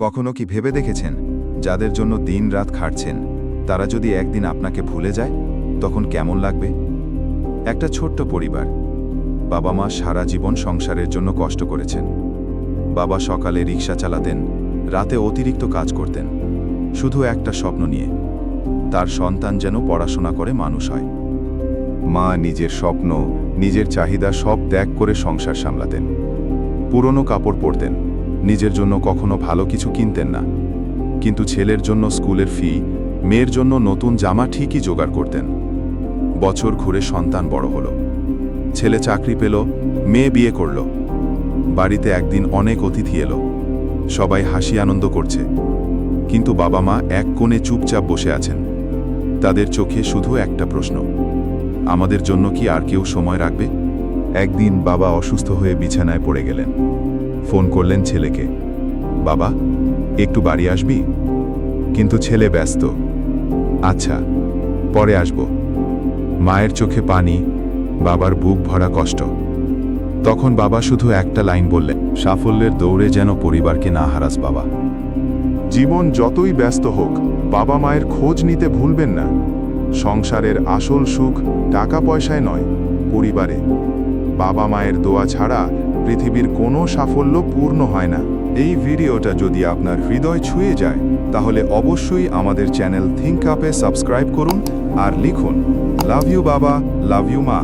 কখনো কি ভেবে দেখেছেন, যাদের জন্য দিন রাত খাটছেন, তারা যদি একদিন আপনাকে ভুলে যায়, তখন কেমন লাগবে? একটা ছোট্ট পরিবার। বাবা মা সারা জীবন সংসারের জন্য কষ্ট করেছেন। বাবা সকালে রিক্সা চালাতেন, রাতে অতিরিক্ত কাজ করতেন। শুধু একটা স্বপ্ন নিয়ে। তার সন্তান যেন পড়াশোনা করে মানুষ হয়। মা নিজের স্বপ্ন, নিজের চাহিদা সব ত্যাগ করে সংসার সামলাতেন। পুরনো কাপড় পরতেন। নিজের জন্য কখনো ভালো কিছু কিনতেন না। কিন্তু ছেলের জন্য স্কুলের ফি, মেয়ের জন্য নতুন জামা ঠিকই জোগাড় করতেন। বছর ঘুরে সন্তান বড় হলো। ছেলে চাকরি পেল, মেয়ে বিয়ে করল। বাড়িতে একদিন অনেক অতিথি এলো। সবাই হাসি আনন্দ করছে। কিন্তু বাবা মা এক কোণে চুপচাপ বসে আছেন। তাদের চোখে শুধু একটা প্রশ্ন, আমাদের জন্য কি আর কেউ সময় রাখবে? একদিন বাবা অসুস্থ হয়ে বিছানায় পড়ে গেলেন। ফোন করলেন ছেলেকে। বাবা, একটু বাড়ি আসবি? কিন্তু ছেলে ব্যস্ত। আচ্ছা পরে আসব। মায়ের চোখে পানি, বাবার বুক ভরা কষ্ট। তখন বাবা শুধু একটা লাইন বললেন, সাফল্যের দৌড়ে যেন পরিবারকে না হারাস বাবা। জীবন যতই ব্যস্ত হোক, বাবা মায়ের খোঁজ নিতে ভুলবেন না। সংসারের আসল সুখ টাকা পয়সায় নয়, পরিবারে। বাবা মায়ের দোয়া ছাড়া পৃথিবীর কোনো সাফল্য পূর্ণ হয় না। এই ভিডিওটা যদি আপনার হৃদয় ছুঁয়ে যায়, তাহলে অবশ্যই আমাদের চ্যানেল থিঙ্ক আপে সাবস্ক্রাইব করুন আর লিখুন, লাভ ইউ বাবা, লাভ ইউ মা।